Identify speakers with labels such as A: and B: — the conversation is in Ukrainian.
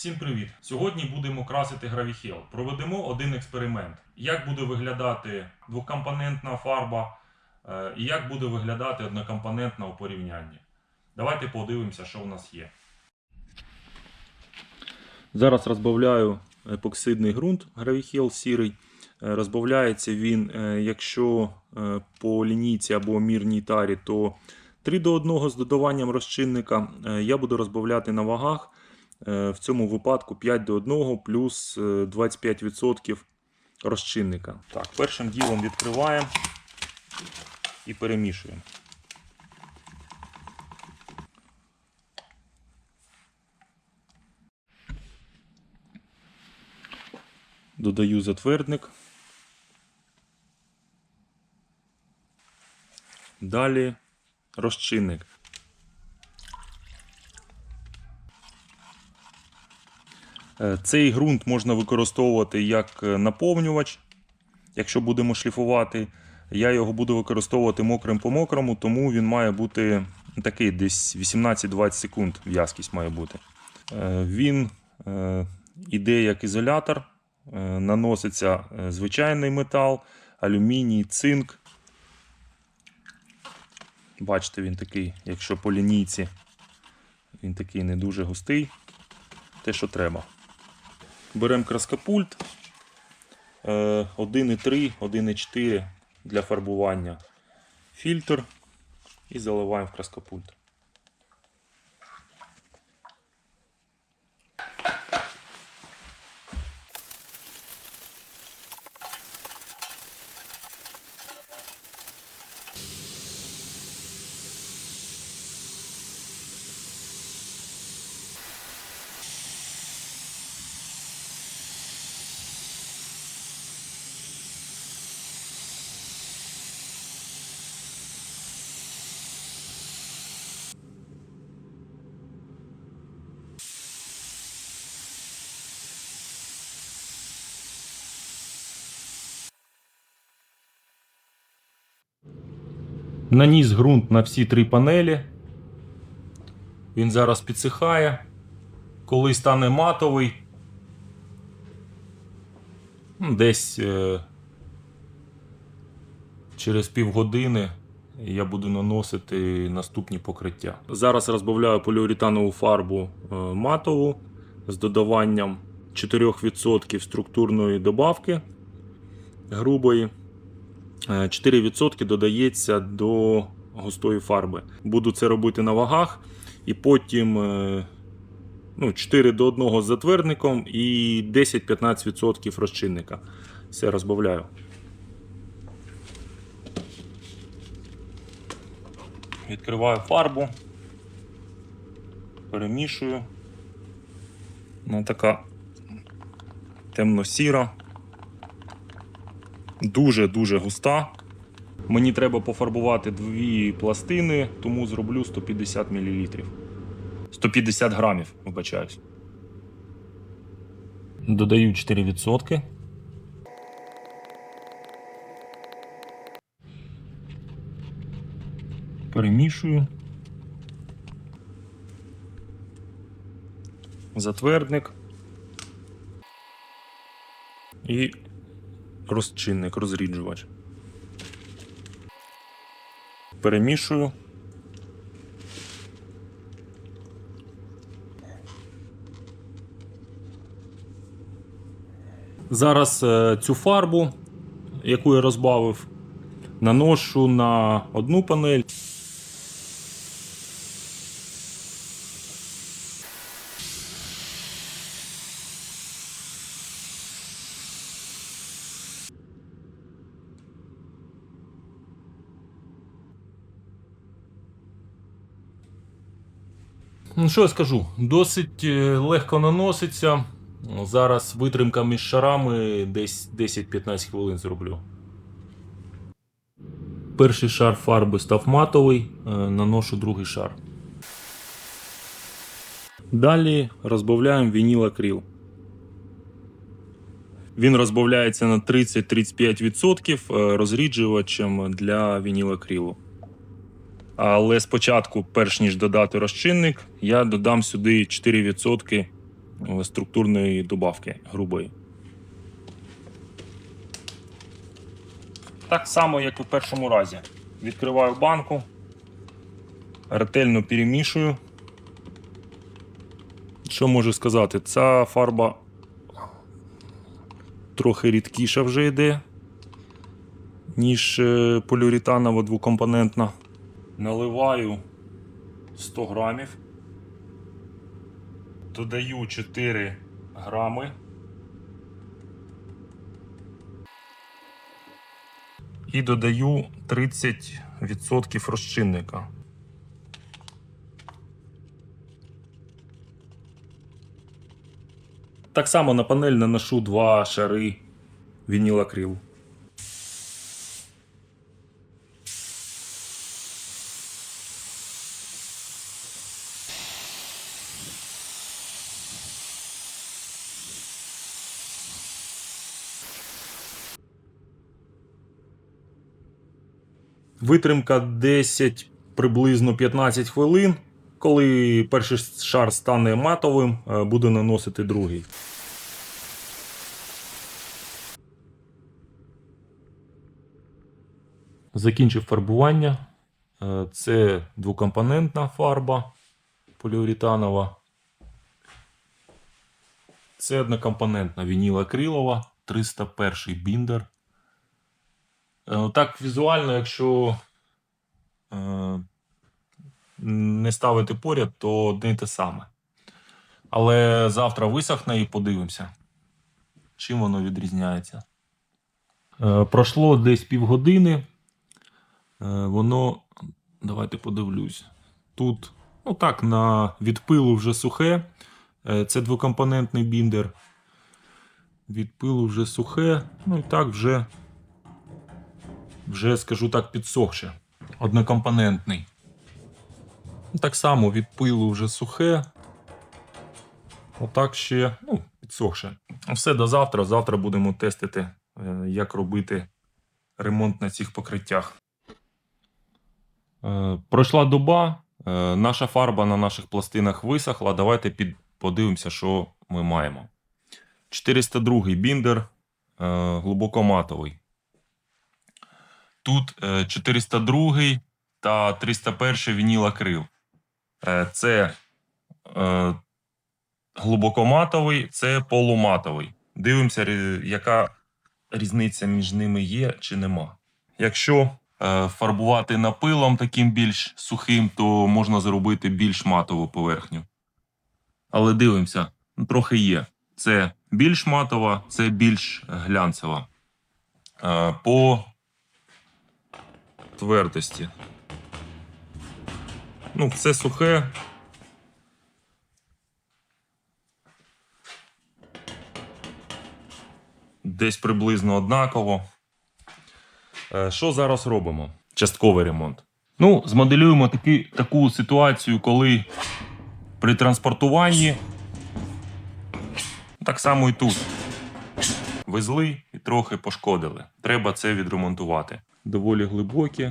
A: Всім привіт! Сьогодні будемо красити гравіхел. Проведемо один експеримент. Як буде виглядати двокомпонентна фарба е, і як буде виглядати однокомпонентна у порівнянні. Давайте подивимося, що у нас є. Зараз розбавляю епоксидний ґрунт гравіхел сірий. Е, Розбавляється він, е, якщо по лінійці або мірній тарі, то 3 до 1 з додаванням розчинника. Я буду розбавляти на вагах. Е, В цьому випадку 5 до 1 плюс е, 25% розчинника. Так, першим ділом відкриваємо і перемішуємо. Додаю затвердник. Далі розчинник. Цей ґрунт можна використовувати як е, наповнювач, якщо будемо шліфувати. Я його буду використовувати мокрим по мокрому, тому він має бути такий десь 18-20 секунд в'язкість має бути. Е, Він е, іде як ізолятор, е, наноситься е, звичайний метал, алюміній, цинк. Бачите, він такий, якщо по лінійці, він такий не дуже густий. Те, що треба. Беремо краскопульт е, 1,3, 1,4 для фарбування. Фільтр і заливаємо в краскопульт. Наніс ґрунт на всі три панелі. Він зараз підсихає. Коли стане матовий, ну, десь е, через півгодини я буду наносити наступні покриття. Зараз розбавляю поліуретанову фарбу е, матову з додаванням 4% структурної добавки грубої. Е, 4% додається до густої фарби. Буду це робити на вагах, і потім е, ну, 4 до 1 з затвердником і 10-15% розчинника. Все розбавляю. Відкриваю фарбу, перемішую. Вона така темно-сіра дуже-дуже густа. Мені треба пофарбувати дві пластини, тому зроблю 150 мл. 150 грамів, вибачаюсь. Додаю 4%. Перемішую. Затвердник. І розчинник, розріджувач. Перемішую. Зараз е, цю фарбу, яку я розбавив, наношу на одну панель. Ну, що я скажу? Досить е, легко наноситься. Зараз витримка між шарами десь 10-15 хвилин зроблю. Перший шар фарби став матовий, е, наношу другий шар. Далі розбавляємо вінілакрил. Він розбавляється на 30-35% е, розріджувачем для вінілакрилу. Але спочатку, перш ніж додати розчинник, я додам сюди 4% е, структурної добавки грубої. Так само, як в першому разі. Відкриваю банку, ретельно перемішую. Що можу сказати? Ця фарба трохи рідкіша вже йде, ніж е, поліуретанова двокомпонентна. Наливаю 100 грамів. Додаю 4 грами. І додаю 30% розчинника. Так само на панель наношу два шари вінілакрилу. Витримка 10 приблизно 15 хвилин. Коли перший шар стане матовим, е, буду наносити другий. Закінчив фарбування. Е, Це двокомпонентна фарба поліуретанова. Це однокомпонентна вінілакрилова 301 біндер. Е, Так, візуально, якщо е, не ставити поряд, то одне те саме. Але завтра висохне і подивимося, чим воно відрізняється. Е, Пройшло десь півгодини. Воно, давайте подивлюсь. Тут, ну так, на від пилу вже сухе. Це двокомпонентний біндер. Від пилу вже сухе. Ну і так вже вже, скажу так, підсохше. Однокомпонентний. Так само від пилу вже сухе. Отак ще, ну, підсохше. Все до завтра. Завтра будемо тестити, е, як робити ремонт на цих покриттях. Е, Пройшла доба. е, Наша фарба на наших пластинах висохла. Давайте під... подивимося, що ми маємо. 402 біндер глибокоматовий. Тут е, 402 та 301 вінілакрил. Е, Це е, глибокоматовий, це полуматовий. Дивимося, яка різниця між ними є чи нема. Якщо е, фарбувати напилом таким більш сухим, то можна зробити більш матову поверхню. Але дивимося, ну, трохи є. Це більш матова, це більш глянцева. Е, По твердості. Ну, все сухе. Десь приблизно однаково. Е, Що зараз робимо? Частковий ремонт. Ну, змоделюємо таки, таку ситуацію, коли при транспортуванні так само і тут. Везли і трохи пошкодили. Треба це відремонтувати. Доволі глибокі.